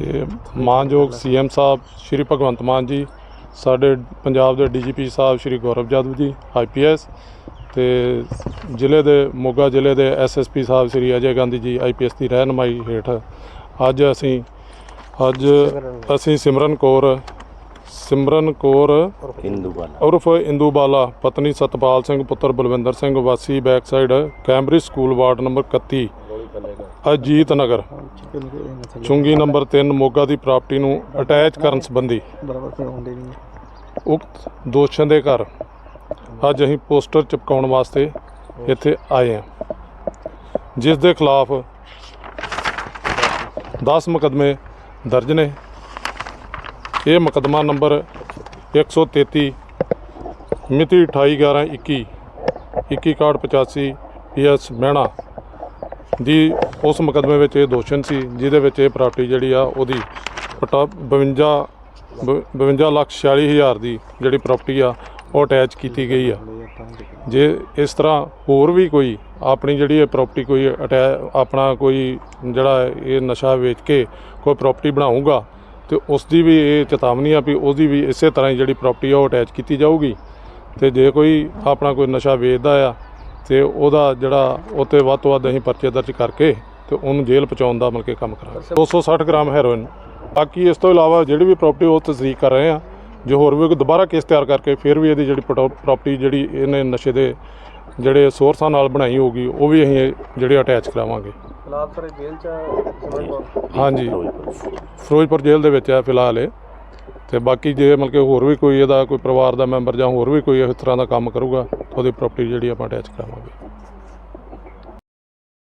ਇਹ ਮਾਨਯੋਗ ਸੀਐਮ ਸਾਹਿਬ ਸ਼੍ਰੀ ਭਗਵੰਤ ਮਾਨ ਜੀ ਸਾਡੇ ਪੰਜਾਬ ਦੇ ਡੀਜੀਪੀ ਸਾਹਿਬ ਸ਼੍ਰੀ ਗੌਰਵ ਜਾਦਵ ਜੀ ਆਈਪੀਐਸ ਤੇ ਜ਼ਿਲ੍ਹੇ ਦੇ ਮੋਗਾ ਜ਼ਿਲ੍ਹੇ ਦੇ ਐਸਐਸਪੀ ਸਾਹਿਬ ਸ਼੍ਰੀ ਅਜੇ ਗਾਂਧੀ ਜੀ ਆਈਪੀਐਸ ਦੀ ਰਹਿਨਮਾਈ ਹੇਠ ਅੱਜ ਅਸੀਂ ਅੱਜ ਅਸੀਂ ਸਿਮਰਨ ਕੌਰ ਸਿਮਰਨ ਕੌਰ ਹਿੰਦੂ ਵਾਲਾ ਉਰਫ ਇੰਦੂ ਬਾਲਾ ਪਤਨੀ ਸਤਪਾਲ ਸਿੰਘ ਪੁੱਤਰ ਬਲਵਿੰਦਰ ਸਿੰਘ ਵਾਸੀ back side Cambridge school ward number 31 Ajit Nagar. ਚੁੰਗੀ number 3 Moga ਦੀ ਪ੍ਰਾਪਰਟੀ ਨੂੰ ਅਟੈਚ ਕਰਨ ਸੰਬੰਧੀ। ਉਕਤ ਦੋਸ਼ੀਆਂ ਦੇ ਘਰ। ਅੱਜ ਅਸੀਂ ਪੋਸਟਰ ਚਿਪਕਾਉਣ ਵਾਸਤੇ ਇੱਥੇ ਆਏ ਹਾਂ। ਜਿਸ ਦੇ ਖਿਲਾਫ 10 ਮੁਕਦਮੇ ਦਰਜ ਨੇ। ਇਹ ਮੁਕਦਮਾ ਨੰਬਰ 133 ਮਿਤੀ 28/11/21 2185 ਪੀਐਸ ਮਹਿਣਾ ਦੀ ਉਸ ਮੁਕਦਮੇ ਵਿੱਚ ਇਹ ਦੋਸ਼ਣ ਸੀ, ਜਿਹਦੇ ਵਿੱਚ ਇਹ ਪ੍ਰਾਪਰਟੀ ਜਿਹੜੀ ਆ ਉਹਦੀ ਪਟਾ 52 ਬ- 52 ਲੱਖ 46 ਹਜ਼ਾਰ ਦੀ ਜਿਹੜੀ ਪ੍ਰਾਪਰਟੀ ਆ, ਉਹ ਅਟੈਚ ਕੀਤੀ ਗਈ ਆ। ਜੇ ਇਸ ਤਰ੍ਹਾਂ ਹੋਰ ਵੀ ਕੋਈ ਆਪਣੀ ਜਿਹੜੀ ਇਹ ਪ੍ਰਾਪਰਟੀ ਕੋਈ ਅਟੈ ਆਪਣਾ ਕੋਈ ਜਿਹੜਾ ਇਹ ਨਸ਼ਾ ਵੇਚ ਕੇ ਕੋਈ ਪ੍ਰਾਪਰਟੀ ਬਣਾਊਗਾ, ਤੇ ਉਸ ਦੀ ਵੀ ਇਹ ਚੇਤਾਵਨੀ ਆ ਵੀ ਉਹਦੀ ਵੀ ਇਸੇ ਤਰ੍ਹਾਂ ਹੀ ਜਿਹੜੀ ਪ੍ਰਾਪਰਟੀ ਆ, ਉਹ ਅਟੈਚ ਕੀਤੀ ਜਾਊਗੀ। ਤੇ ਜੇ ਕੋਈ ਆਪਣਾ ਕੋਈ ਨਸ਼ਾ ਵੇਚਦਾ ਆ ਤੇ ਉਹਦਾ ਜਿਹੜਾ ਉੱਤੇ ਵੱਧ ਤੋਂ ਵੱਧ ਅਸੀਂ ਪਰਚੇ ਦਰਜ ਕਰਕੇ ਤੇ ਉਹਨੂੰ ਜੇਲ੍ਹ ਪਹੁੰਚਾਉਣ ਦਾ ਮਤਲਬ ਕਿ ਕੰਮ ਕਰਾਂਗੇ। 260 ਗ੍ਰਾਮ ਹੈਰੋਇਨ। ਬਾਕੀ ਇਸ ਤੋਂ ਇਲਾਵਾ ਜਿਹੜੀ ਵੀ ਪ੍ਰਾਪਰਟੀ ਉਹ ਤਸਦੀਕ ਕਰ ਰਹੇ ਆ ਜੋ ਹੋਰ ਵੀ ਕੋਈ ਦੁਬਾਰਾ ਕੇਸ ਤਿਆਰ ਕਰਕੇ ਫਿਰ ਵੀ ਇਹਦੀ ਜਿਹੜੀ ਪ੍ਰਾਪਰਟੀ ਜਿਹੜੀ ਇਹਨੇ ਨਸ਼ੇ ਦੇ ਜਿਹੜੇ ਸੋਰਸਾਂ ਨਾਲ ਬਣਾਈ ਹੋਊਗੀ ਉਹ ਵੀ ਅਸੀਂ ਜਿਹੜੇ ਅਟੈਚ ਕਰਾਵਾਂਗੇ। ਫਿਲਹਾਲ ਸਰ ਜੇਲ੍ਹ ਚ ਹਾਂਜੀ। ਫਿਰੋਜ਼ਪੁਰ ਜੇਲ੍ਹ ਦੇ ਵਿੱਚ ਹੈ ਫਿਲਹਾਲ ਇਹ। ਤੇ ਬਾਕੀ ਜੇ ਮਤਲਬ ਕਿ ਹੋਰ ਵੀ ਕੋਈ ਇਹਦਾ ਕੋਈ ਪਰਿਵਾਰ ਦਾ ਮੈਂਬਰ ਜਾਂ ਹੋਰ ਵੀ ਕੋਈ ਇਸ ਤਰ੍ਹਾਂ ਦਾ ਕੰਮ ਕਰੂਗਾ ਉਹਦੀ ਪ੍ਰਾਪਰਟੀ ਜਿਹੜੀ ਆਪਾਂ ਅਟੈਚ ਕਰਾਵਾਂਗੇ।